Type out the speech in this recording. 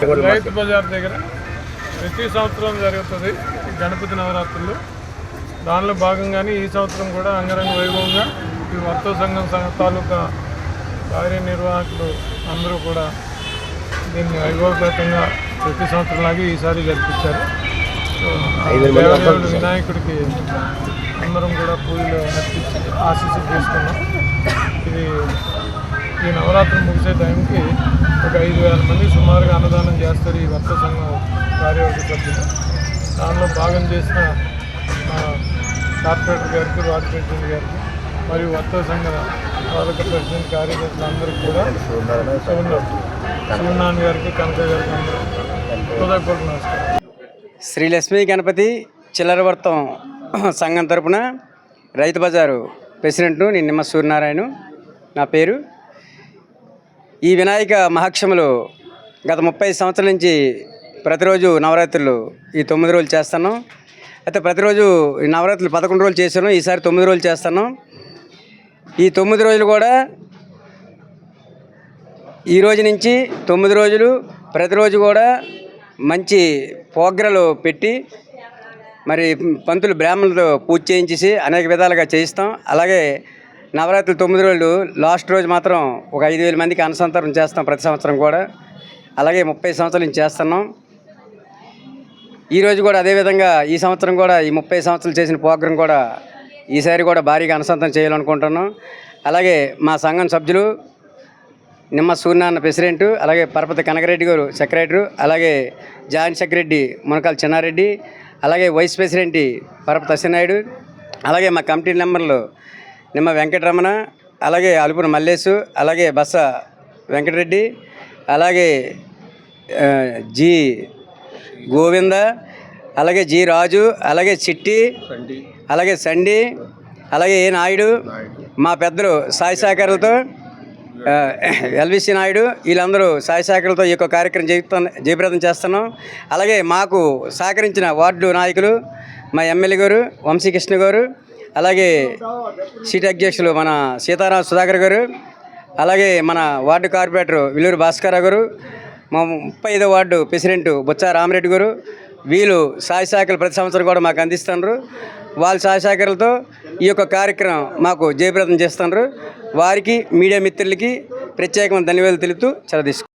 రైతు బజార్ దగ్గర ప్రతి సంవత్సరం జరుగుతుంది గణపతి నవరాత్రులు. దానిలో భాగంగానే ఈ సంవత్సరం కూడా అంగరంగ వైభవంగా ఈ వర్త సంఘం సంఘ తాలూకా కార్యనిర్వాహకులు అందరూ కూడా దీన్ని వైభవపేతంగా ప్రతి సంవత్సరం లాగే ఈసారి జరిపించారు. దేవదేవుడు వినాయకుడికి అందరం కూడా పూజలు అర్పించి ఆశీస్సులు తీసుకున్నాం ఇది ఈ నవరాత్రి ముగిసే టైంకి ఒక ఐదు వేల మంది సుమారుగా అన్నదానం చేస్తారు ఈ వర్త సంఘం కార్యవర్గ సభ్యులు. దానిలో భాగం చేసిన కార్పొరేటర్ గారికి వార్డు ప్రెసిడెంట్ గారికి మరియు వర్త సంఘ పాలక ప్రెసిడెంట్ కార్యదర్శులు అందరికీ కూడా శివనాథ్ గారికి కనక గారికి అందరూ హృదయపూర్వక నమస్కారం. శ్రీ లక్ష్మీ గణపతి చిల్లరవర్తం సంఘం తరపున రైతు బజారు ప్రెసిడెంట్ నిన్నమ్మ నిమ్మ సూర్యనారాయణ నా పేరు. ఈ వినాయక మహాక్షములు గత ముప్పై సంవత్సరాల నుంచి ప్రతిరోజు నవరాత్రులు ఈ తొమ్మిది రోజులు చేస్తాను అయితే ప్రతిరోజు ఈ నవరాత్రులు పదకొండు రోజులు చేశాను ఈసారి తొమ్మిది రోజులు చేస్తాను ఈ తొమ్మిది రోజులు కూడా ఈ రోజు నుంచి తొమ్మిది రోజులు ప్రతిరోజు కూడా మంచి పోగ్రలు పెట్టి మరి పంతులు బ్రాహ్మణులతో పూజ చేయించేసి అనేక విధాలుగా చేయిస్తాం. అలాగే నవరాత్రులు తొమ్మిది రోజులు లాస్ట్ రోజు మాత్రం ఒక ఐదు వేల మందికి అనుసంతరం చేస్తాం ప్రతి సంవత్సరం కూడా. అలాగే ముప్పై సంవత్సరాల నుంచి చేస్తున్నాం. ఈరోజు కూడా అదేవిధంగా ఈ సంవత్సరం కూడా ఈ ముప్పై సంవత్సరాలు చేసిన ప్రోగ్రాం కూడా ఈసారి కూడా భారీగా అనుసంధానం చేయాలనుకుంటున్నాం. అలాగే మా సంఘం సభ్యులు నిమ్మ సూర్యనారాయణ ప్రెసిడెంట్ అలాగే పరపతి కనకరెడ్డి గారు సెక్రటరీ అలాగే జాయింట్ సెక్రటరీ మునకాల చిన్నారెడ్డి అలాగే వైస్ ప్రెసిడెంట్ పరపతి అశ్వనాయుడు అలాగే మా కమిటీ మెంబర్లు నిమ్మ వెంకటరమణ అలాగే అలుపున మల్లేసు అలాగే బస్స వెంకటరెడ్డి అలాగే జి గోవింద అలాగే జి రాజు అలాగే చిట్టి అలాగే సండి అలాగే ఏ నాయుడు మా పెద్దలు సాయి సాగర్లతో ఎల్విసి నాయుడు వీళ్ళందరూ సాయి శాఖలతో ఈ యొక్క కార్యక్రమం జయిస్తున్న జయప్రదం చేస్తున్నాం. అలాగే మాకు సహకరించిన వార్డు నాయకులు మా ఎమ్మెల్యే గారు వంశీకృష్ణ గారు అలాగే సిటీ అధ్యక్షులు మన సీతారాం సుధాకర్ గారు అలాగే మన వార్డు కార్పొరేటర్ విల్లూరు భాస్కర్ గారు మా ముప్పై ఐదో వార్డు ప్రెసిడెంట్ బొత్స రామరెడ్డి గారు వీళ్ళు సాయి శాఖలు ప్రతి సంవత్సరం కూడా మాకు అందిస్తున్నారు వాళ్ళ సాయి శాఖలతో ఈ యొక్క కార్యక్రమం మాకు జయప్రదం చేస్తున్నారు వారికి మీడియా మిత్రులకి ప్రత్యేకమైన ధన్యవాదాలు తెలుపుతూ చదివిస్తాం